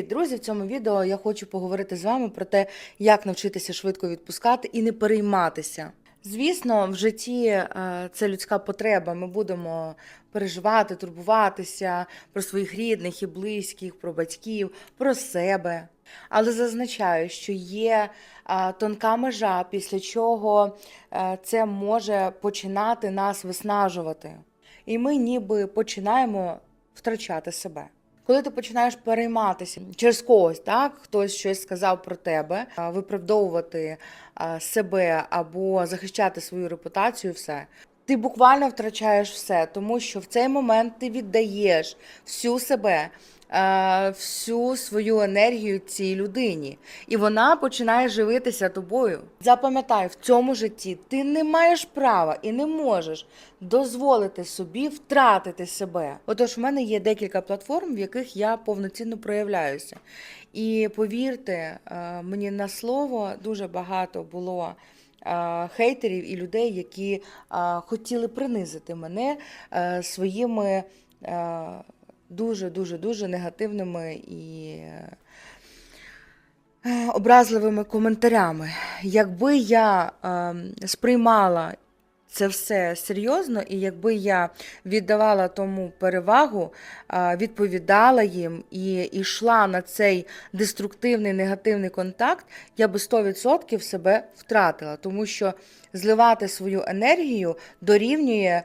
Привіт, друзі! В цьому відео я хочу поговорити з вами про те, як навчитися швидко відпускати і не перейматися. Звісно, в житті е, це людська потреба. Ми будемо переживати, турбуватися про своїх рідних і близьких, про батьків, про себе. Але зазначаю, що є е, тонка межа, після чого е, це може починати нас виснажувати. І ми ніби починаємо втрачати себе. Коли ти починаєш перейматися через когось, так хтось щось сказав про тебе, виправдовувати себе або захищати свою репутацію, все. Ти буквально втрачаєш все, тому що в цей момент ти віддаєш всю себе, всю свою енергію цій людині, і вона починає живитися тобою. Запам'ятай, в цьому житті ти не маєш права і не можеш дозволити собі втратити себе. Отож, в мене є декілька платформ, в яких я повноцінно проявляюся. І повірте, е, мені на слово дуже багато було. е, Хейтерів і людей, які е, хотіли принизити мене е, своїми дуже дуже дуже негативними і е, образливими коментарями. Якби я е, сприймала це все серйозно, і якби я віддавала тому перевагу, відповідала їм і йшла на цей деструктивний негативний контакт, я би 100% себе втратила, тому що зливати свою енергію дорівнює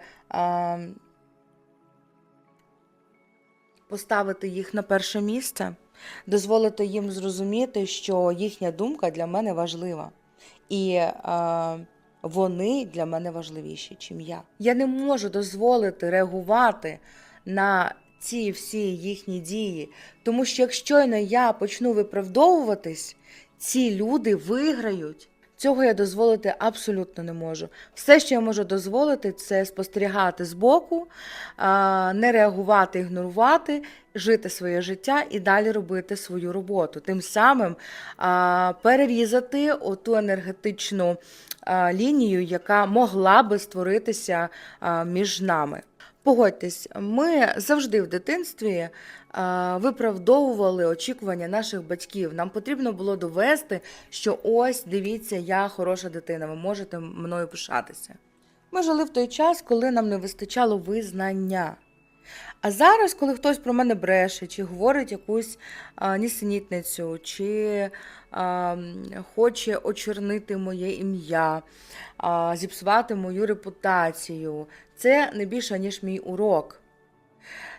поставити їх на перше місце, дозволити їм зрозуміти, що їхня думка для мене важлива. І а, вони для мене важливіші, чим я. Я не можу дозволити реагувати на ці всі їхні дії, тому що якщо я почну виправдовуватись, ці люди виграють. Цього я дозволити абсолютно не можу. Все, що я можу дозволити, це спостерігати збоку, не реагувати, ігнорувати, жити своє життя і далі робити свою роботу. Тим самим перерізати оту енергетичну лінію, яка могла би створитися між нами. Погодьтесь, ми завжди в дитинстві а, виправдовували очікування наших батьків. Нам потрібно було довести, що ось дивіться, я хороша дитина, ви можете мною пишатися. Ми жили в той час, коли нам не вистачало визнання. А зараз, коли хтось про мене бреше, чи говорить якусь а, нісенітницю, чи а, хоче очорнити моє ім'я, а, зіпсувати мою репутацію, це не більше, ніж мій урок.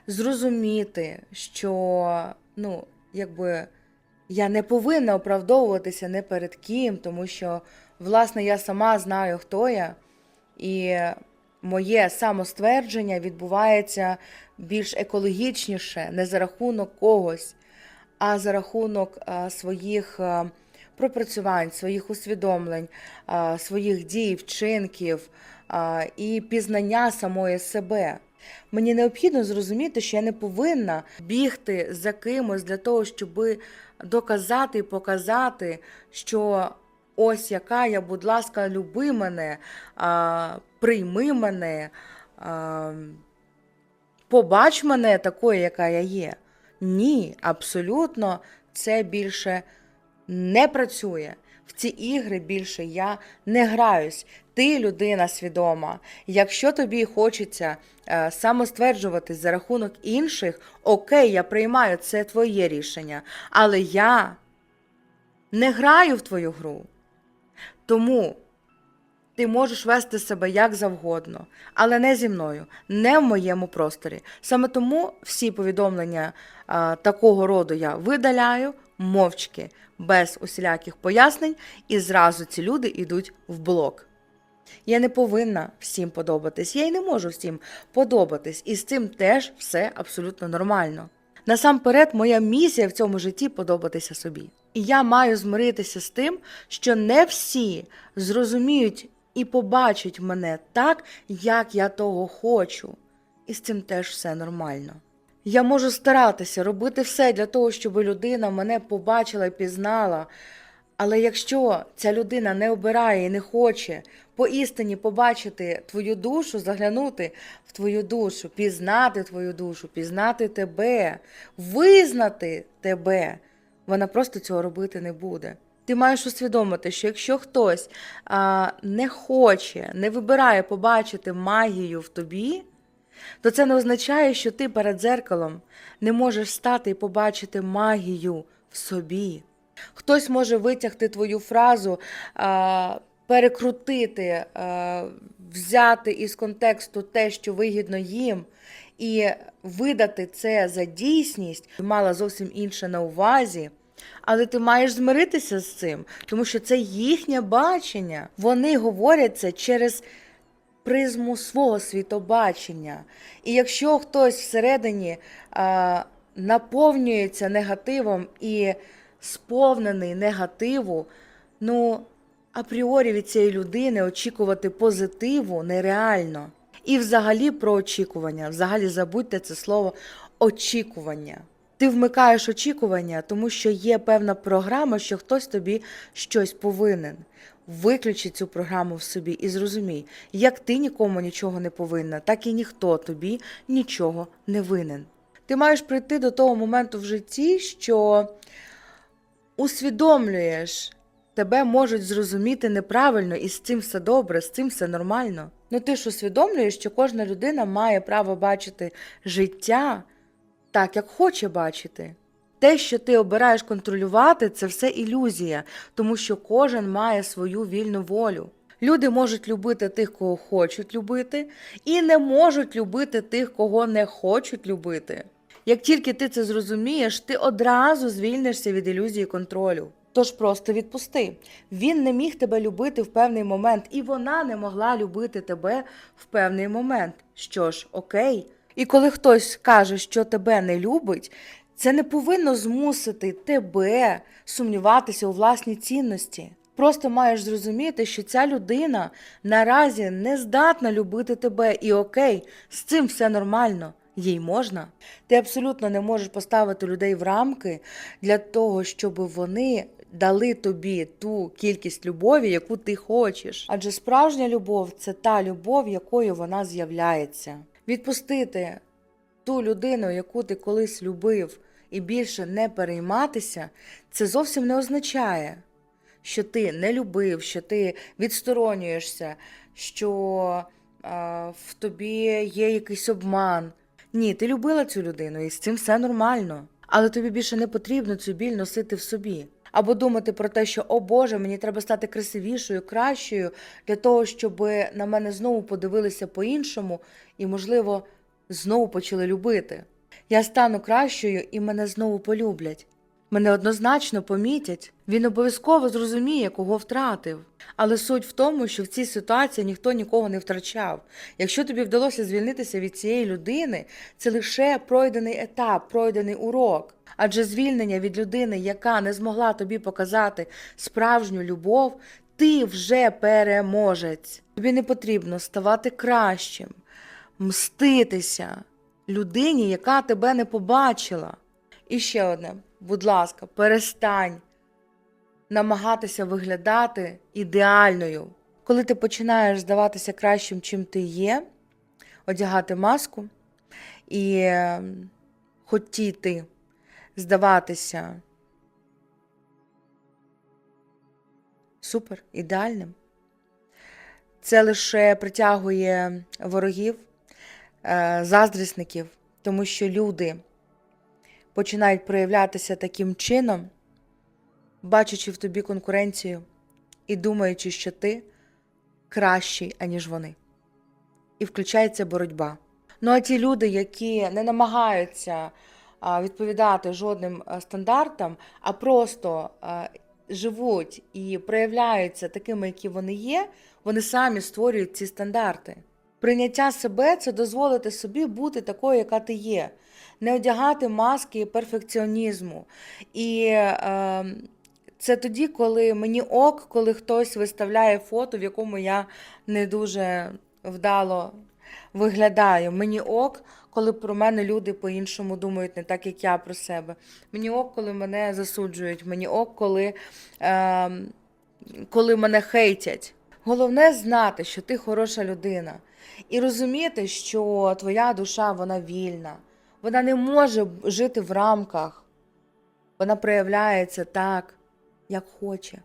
Зрозуміти, що ну, якби я не повинна оправдовуватися не перед ким, тому що, власне, я сама знаю, хто я, і моє самоствердження відбувається більш екологічніше, не за рахунок когось, а за рахунок своїх пропрацювань, своїх усвідомлень, своїх дій, вчинків і пізнання самої себе. Мені необхідно зрозуміти, що я не повинна бігти за кимось для того, щоб доказати і показати, що ось яка я, будь ласка, люби мене, а, прийми мене, а, побач мене такою, яка я є. Ні, абсолютно це більше не працює. В ці ігри більше я не граюсь. Ти людина свідома. Якщо тобі хочеться е, самостверджуватись за рахунок інших, окей, я приймаю це твоє рішення. Але я не граю в твою гру. Тому ти можеш вести себе як завгодно, але не зі мною, не в моєму просторі. Саме тому всі повідомлення а, такого роду я видаляю мовчки, без усіляких пояснень, і зразу ці люди йдуть в блок. Я не повинна всім подобатись, я й не можу всім подобатись, і з цим теж все абсолютно нормально. Насамперед, моя місія в цьому житті подобатися собі. І я маю змиритися з тим, що не всі зрозуміють і побачать мене так, як я того хочу. І з цим теж все нормально. Я можу старатися робити все для того, щоб людина мене побачила і пізнала. Але якщо ця людина не обирає і не хоче поістині побачити твою душу, заглянути в твою душу, пізнати твою душу, пізнати тебе, визнати тебе, вона просто цього робити не буде. Ти маєш усвідомити, що якщо хтось а, не хоче, не вибирає побачити магію в тобі, то це не означає, що ти перед дзеркалом не можеш стати і побачити магію в собі. Хтось може витягти твою фразу, а, перекрутити, взяти із контексту те, що вигідно їм, і видати це за дійсність, мала зовсім інше на увазі. Але ти маєш змиритися з цим, тому що це їхнє бачення. Вони говорять це через призму свого світобачення. І якщо хтось всередині а, наповнюється негативом і сповнений негативу, ну апріорі від цієї людини очікувати позитиву нереально. І взагалі про очікування. Взагалі забудьте це слово очікування. Ти вмикаєш очікування, тому що є певна програма, що хтось тобі щось повинен. Виключи цю програму в собі і зрозумій, як ти нікому нічого не повинна, так і ніхто тобі нічого не винен. Ти маєш прийти до того моменту в житті, що усвідомлюєш, тебе можуть зрозуміти неправильно, і з цим все добре, з цим все нормально. Ну ти ж усвідомлюєш, що кожна людина має право бачити життя так, як хоче бачити. Те, що ти обираєш контролювати, це все ілюзія, тому що кожен має свою вільну волю. Люди можуть любити тих, кого хочуть любити, і не можуть любити тих, кого не хочуть любити. Як тільки ти це зрозумієш, ти одразу звільнишся від ілюзії контролю. Тож просто відпусти. Він не міг тебе любити в певний момент, і вона не могла любити тебе в певний момент. Що ж, окей. І коли хтось каже, що тебе не любить, це не повинно змусити тебе сумніватися у власній цінності. Просто маєш зрозуміти, що ця людина наразі не здатна любити тебе, і окей, з цим все нормально. Їй можна. Ти абсолютно не можеш поставити людей в рамки для того, щоб вони дали тобі ту кількість любові, яку ти хочеш. Адже справжня любов це та любов, якою вона з'являється. Відпустити ту людину, яку ти колись любив, і більше не перейматися, це зовсім не означає, що ти не любив, що ти відсторонюєшся, що а, в тобі є якийсь обман. Ні, ти любила цю людину, і з цим все нормально. Але тобі більше не потрібно цю біль носити в собі. Або думати про те, що о Боже, мені треба стати красивішою, кращою для того, щоб на мене знову подивилися по-іншому і, можливо, знову почали любити. Я стану кращою і мене знову полюблять. Мене однозначно помітять. Він обов'язково зрозуміє, кого втратив. Але суть в тому, що в цій ситуації ніхто нікого не втрачав. Якщо тобі вдалося звільнитися від цієї людини, це лише пройдений етап, пройдений урок. Адже звільнення від людини, яка не змогла тобі показати справжню любов, ти вже переможець. Тобі не потрібно ставати кращим, мститися людині, яка тебе не побачила. І ще одне, будь ласка, перестань намагатися виглядати ідеальною. Коли ти починаєш здаватися кращим, чим ти є, одягати маску і е, хотіти здаватися супер ідеальним, це лише притягує ворогів, е, заздрісників, тому що люди починають проявлятися таким чином, бачачи в тобі конкуренцію і думаючи, що ти кращий, аніж вони. І включається боротьба. Ну а ті люди, які не намагаються відповідати жодним стандартам, а просто живуть і проявляються такими, які вони є, вони самі створюють ці стандарти. Прийняття себе це дозволити собі бути такою, яка ти є, не одягати маски перфекціонізму. І е, це тоді, коли мені ок, коли хтось виставляє фото, в якому я не дуже вдало виглядаю. Мені ок, коли про мене люди по-іншому думають, не так, як я про себе. Мені ок, коли мене засуджують. Мені ок, коли, е, коли мене хейтять. Головне знати, що ти хороша людина, і розуміти, що твоя душа вона вільна, вона не може жити в рамках, вона проявляється так, як хоче.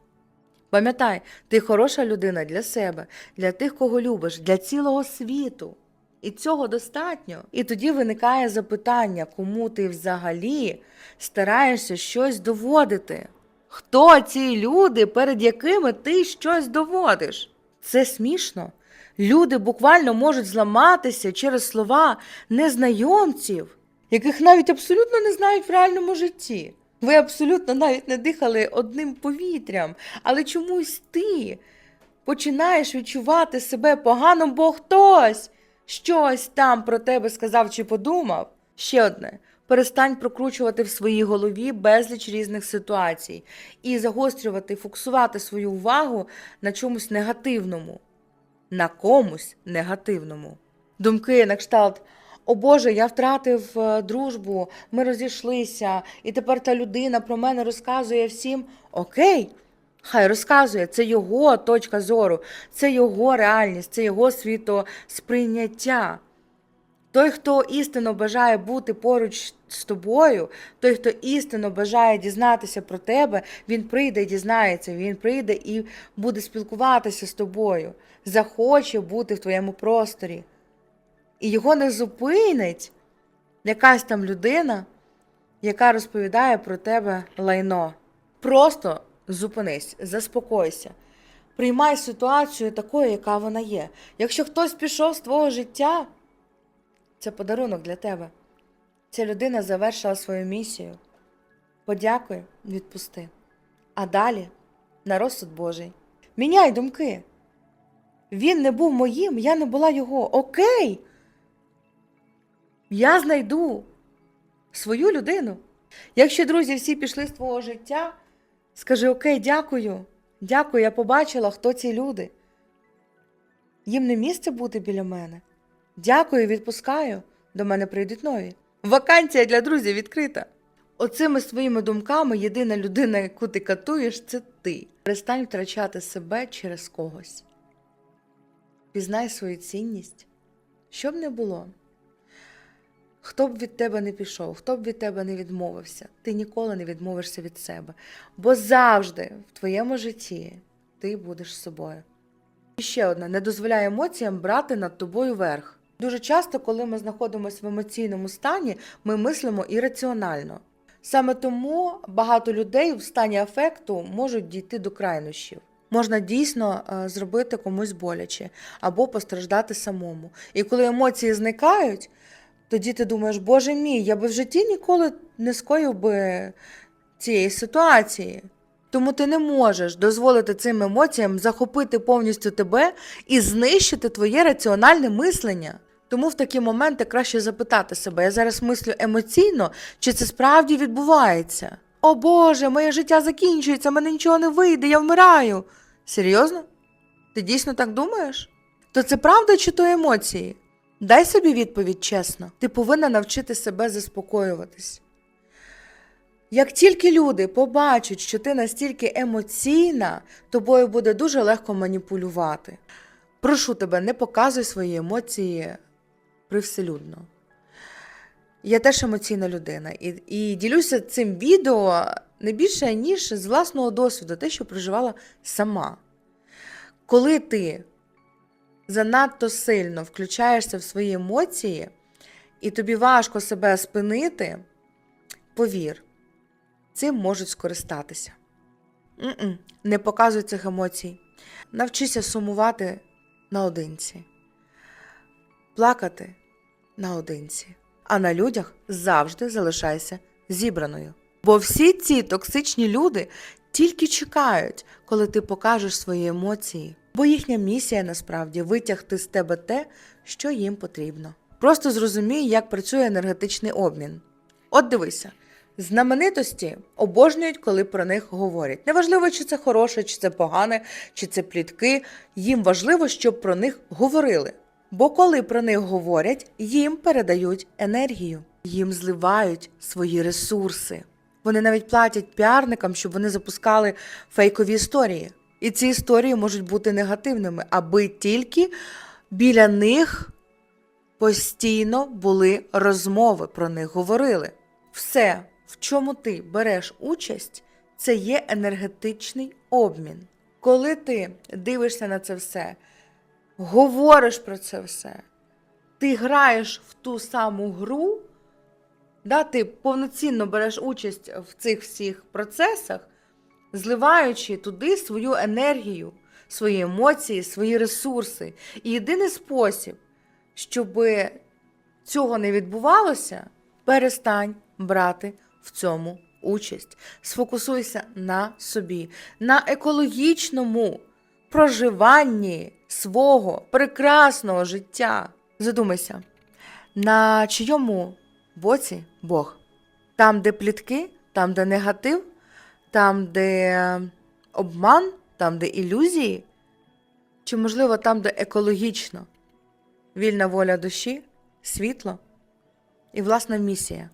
Пам'ятай, ти хороша людина для себе, для тих, кого любиш, для цілого світу. І цього достатньо. І тоді виникає запитання, кому ти взагалі стараєшся щось доводити. Хто ці люди, перед якими ти щось доводиш? Це смішно. Люди буквально можуть зламатися через слова незнайомців, яких навіть абсолютно не знають в реальному житті. Ви абсолютно навіть не дихали одним повітрям, але чомусь ти починаєш відчувати себе погано, бо хтось щось там про тебе сказав чи подумав. Ще одне. Перестань прокручувати в своїй голові безліч різних ситуацій і загострювати, фокусувати свою увагу на чомусь негативному, на комусь негативному. Думки на кшталт О Боже, я втратив е, дружбу, ми розійшлися, і тепер та людина про мене розказує всім. Окей, хай розказує, це його точка зору, це його реальність, це його світосприйняття. Той, хто істинно бажає бути поруч з тобою, той, хто істинно бажає дізнатися про тебе, він прийде і дізнається, він прийде і буде спілкуватися з тобою, захоче бути в твоєму просторі. І його не зупинить якась там людина, яка розповідає про тебе лайно. Просто зупинись, заспокойся. Приймай ситуацію такою, яка вона є. Якщо хтось пішов з твого життя, це подарунок для тебе. Ця людина завершила свою місію. Подякуй, відпусти. А далі на розсуд Божий. Міняй думки. Він не був моїм, я не була його. Окей. Я знайду свою людину. Якщо друзі всі пішли з твого життя, скажи окей, дякую. Дякую, я побачила, хто ці люди. Їм не місце бути біля мене. Дякую, відпускаю. До мене прийдуть нові. Вакансія для друзів відкрита. Оцими своїми думками єдина людина, яку ти катуєш, це ти. Перестань втрачати себе через когось. Пізнай свою цінність, що б не було. Хто б від тебе не пішов, хто б від тебе не відмовився, ти ніколи не відмовишся від себе. Бо завжди в твоєму житті ти будеш собою. І ще одне: не дозволяй емоціям брати над тобою верх. Дуже часто, коли ми знаходимося в емоційному стані, ми мислимо ірраціонально. Саме тому багато людей в стані афекту можуть дійти до крайнощів. Можна дійсно е, зробити комусь боляче або постраждати самому. І коли емоції зникають, тоді ти думаєш, Боже мій, я би в житті ніколи не скоїв би цієї ситуації. Тому ти не можеш дозволити цим емоціям захопити повністю тебе і знищити твоє раціональне мислення. Тому в такі моменти краще запитати себе: я зараз мислю емоційно, чи це справді відбувається? О Боже, моє життя закінчується, мене нічого не вийде, я вмираю. Серйозно? Ти дійсно так думаєш? То це правда чи то емоції? Дай собі відповідь чесно. Ти повинна навчити себе заспокоюватись. Як тільки люди побачать, що ти настільки емоційна, тобою буде дуже легко маніпулювати. Прошу тебе, не показуй свої емоції привселюдно. Я теж емоційна людина і, і ділюся цим відео не більше, ніж з власного досвіду, те, що проживала сама. Коли ти занадто сильно включаєшся в свої емоції, і тобі важко себе спинити, повір, цим можуть скористатися. М-м, Не показуй цих емоцій. Навчися сумувати наодинці, плакати наодинці, а на людях завжди залишайся зібраною. Бо всі ці токсичні люди тільки чекають, коли ти покажеш свої емоції. Бо їхня місія насправді витягти з тебе те, що їм потрібно. Просто зрозумій, як працює енергетичний обмін. От дивися, знаменитості обожнюють, коли про них говорять. Неважливо, чи це хороше, чи це погане, чи це плітки. Їм важливо, щоб про них говорили. Бо коли про них говорять, їм передають енергію, їм зливають свої ресурси. Вони навіть платять піарникам, щоб вони запускали фейкові історії. І ці історії можуть бути негативними, аби тільки біля них постійно були розмови, про них говорили. Все, в чому ти береш участь, це є енергетичний обмін. Коли ти дивишся на це все, говориш про це все, ти граєш в ту саму гру, да, ти повноцінно береш участь в цих всіх процесах, зливаючи туди свою енергію, свої емоції, свої ресурси. І єдиний спосіб, щоб цього не відбувалося, перестань брати в цьому участь. Сфокусуйся на собі, на екологічному проживанні свого прекрасного життя. Задумайся, на чийому боці Бог? Там, де плітки, там, де негатив, там, де обман, там, де ілюзії, чи, можливо, там, де екологічно, вільна воля душі, світло і власна місія.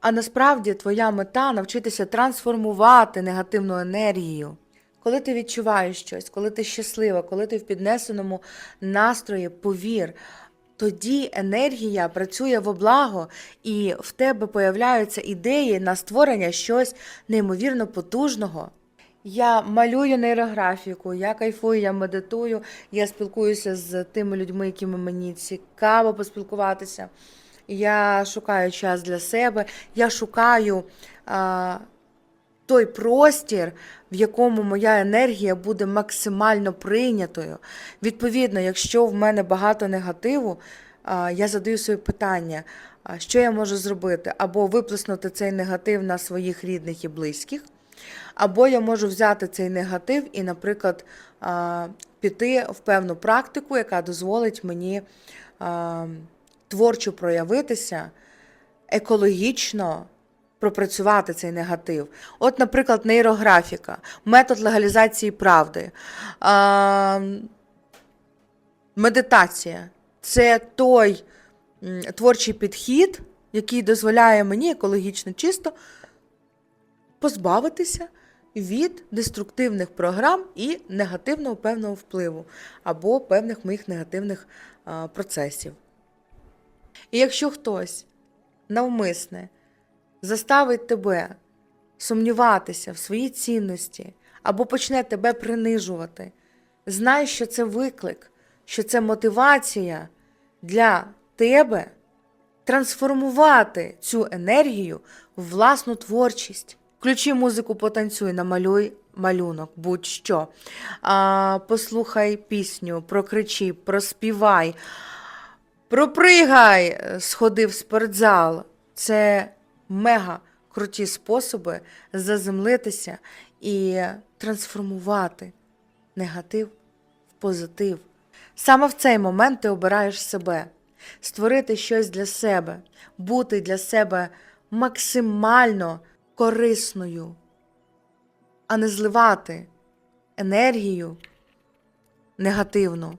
А насправді твоя мета навчитися трансформувати негативну енергію. Коли ти відчуваєш щось, коли ти щаслива, коли ти в піднесеному настрої, повір, тоді енергія працює во благо, і в тебе появляються ідеї на створення щось неймовірно потужного. Я малюю нейрографіку, я кайфую, я медитую, я спілкуюся з тими людьми, якими мені цікаво поспілкуватися. Я шукаю час для себе, я шукаю а, той простір, в якому моя енергія буде максимально прийнятою. Відповідно, якщо в мене багато негативу, я задаю собі питання, що я можу зробити, або виплеснути цей негатив на своїх рідних і близьких. Або я можу взяти цей негатив і, наприклад, піти в певну практику, яка дозволить мені творчо проявитися, екологічно пропрацювати цей негатив. От, наприклад, нейрографіка, метод легалізації правди, а, медитація це той творчий підхід, який дозволяє мені екологічно чисто позбавитися від деструктивних програм і негативного певного впливу або певних моїх негативних процесів. І якщо хтось навмисне заставить тебе сумніватися в своїй цінності або почне тебе принижувати, знай, що це виклик, що це мотивація для тебе трансформувати цю енергію в власну творчість. Включи музику, потанцюй, намалюй малюнок, будь-що. Послухай пісню, прокричи, проспівай, пропригай, сходи в спортзал. Це мега круті способи заземлитися і трансформувати негатив в позитив. Саме в цей момент ти обираєш себе, створити щось для себе, бути для себе максимально корисною, а не зливати енергію негативну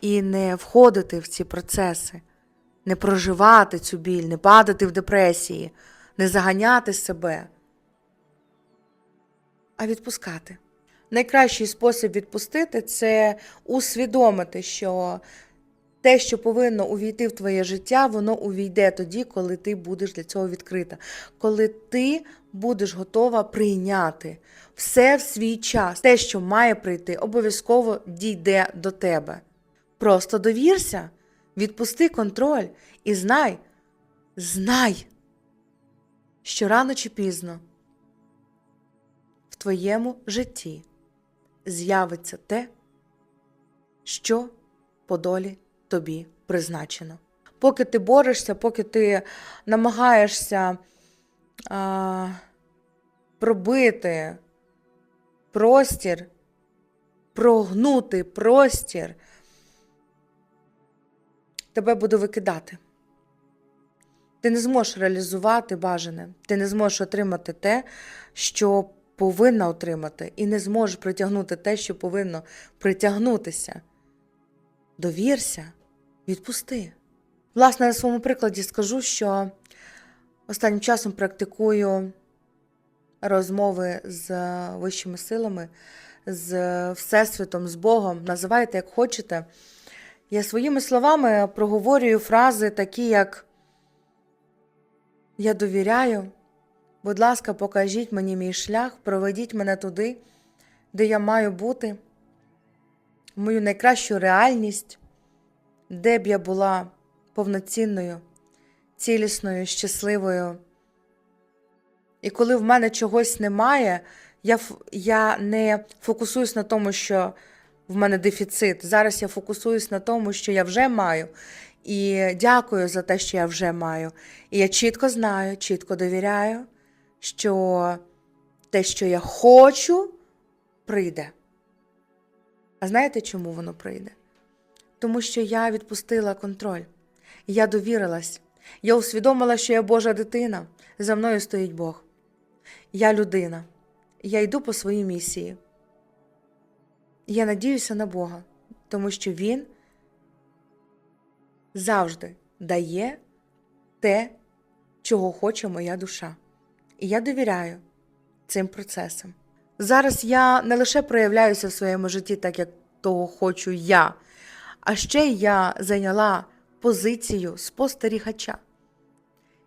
і не входити в ці процеси, не проживати цю біль, не падати в депресії, не заганяти себе, а відпускати. Найкращий спосіб відпустити це усвідомити, що те, що повинно увійти в твоє життя, воно увійде тоді, коли ти будеш для цього відкрита, коли ти будеш готова прийняти все в свій час. Те, що має прийти, обов'язково дійде до тебе. Просто довірся, відпусти контроль і знай, знай, що рано чи пізно в твоєму житті з'явиться те, що по долі тобі призначено. Поки ти борешся, поки ти намагаєшся а, пробити простір, прогнути простір, тебе буде викидати. Ти не зможеш реалізувати бажане, ти не зможеш отримати те, що повинна отримати, і не зможеш притягнути те, що повинно притягнутися. Довірся, відпусти. Власне, на своєму прикладі скажу, що останнім часом практикую розмови з вищими силами, з Всесвітом, з Богом, називайте як хочете. Я своїми словами проговорюю фрази такі, як Я довіряю. Будь ласка, покажіть мені мій шлях, проведіть мене туди, де я маю бути, мою найкращу реальність, де б я була повноцінною, цілісною, щасливою. І коли в мене чогось немає, я, я не фокусуюсь на тому, що в мене дефіцит. Зараз я фокусуюсь на тому, що я вже маю. І дякую за те, що я вже маю. І я чітко знаю, чітко довіряю, що те, що я хочу, прийде. А знаєте, чому воно прийде? Тому що я відпустила контроль, я довірилась, я усвідомила, що я Божа дитина, за мною стоїть Бог. Я людина, я йду по своїй місії. Я надіюся на Бога, тому що Він завжди дає те, чого хоче моя душа. І я довіряю цим процесам. Зараз я не лише проявляюся в своєму житті так, як того хочу я, а ще я зайняла позицію спостерігача.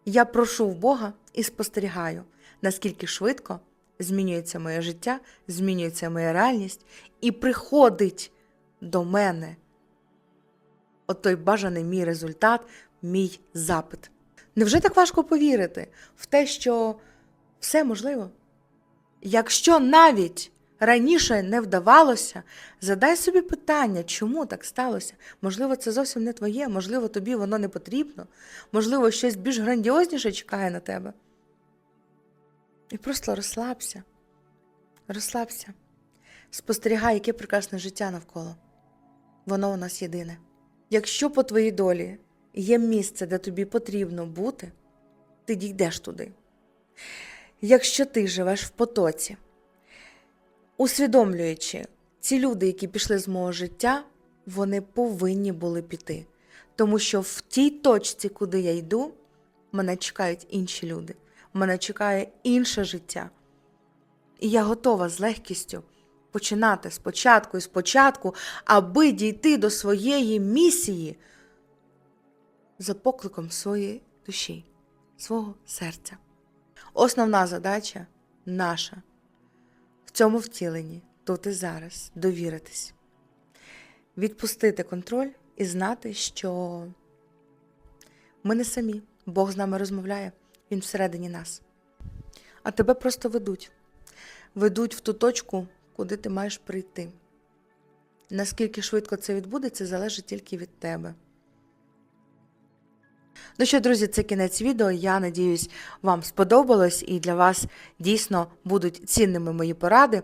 Я прошу в Бога і спостерігаю, наскільки швидко змінюється моє життя, змінюється моя реальність, і приходить до мене от той бажаний мій результат, мій запит. Невже так важко повірити в те, що все можливо? Якщо навіть раніше не вдавалося, задай собі питання, чому так сталося? Можливо, це зовсім не твоє, можливо, тобі воно не потрібно, можливо, щось більш грандіозніше чекає на тебе. І просто розслабся, розслабся, спостерігай, яке прекрасне життя навколо. Воно у нас єдине. Якщо по твоїй долі є місце, де тобі потрібно бути, ти дійдеш туди. Якщо ти живеш в потоці, усвідомлюючи, ці люди, які пішли з мого життя, вони повинні були піти. Тому що в тій точці, куди я йду, мене чекають інші люди, мене чекає інше життя. І я готова з легкістю починати спочатку і спочатку, аби дійти до своєї місії за покликом своєї душі, свого серця. Основна задача наша в цьому втіленні тут і зараз довіритись, відпустити контроль і знати, що ми не самі, Бог з нами розмовляє, Він всередині нас. А тебе просто ведуть. Ведуть в ту точку, куди ти маєш прийти. Наскільки швидко це відбудеться, залежить тільки від тебе. Ну що, друзі, це кінець відео. Я надіюсь, вам сподобалось і для вас дійсно будуть цінними мої поради.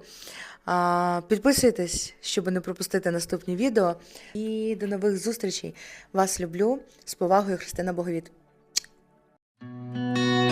Підписуйтесь, щоб не пропустити наступні відео. І до нових зустрічей. Вас люблю. З повагою, Христина Боговіт. Música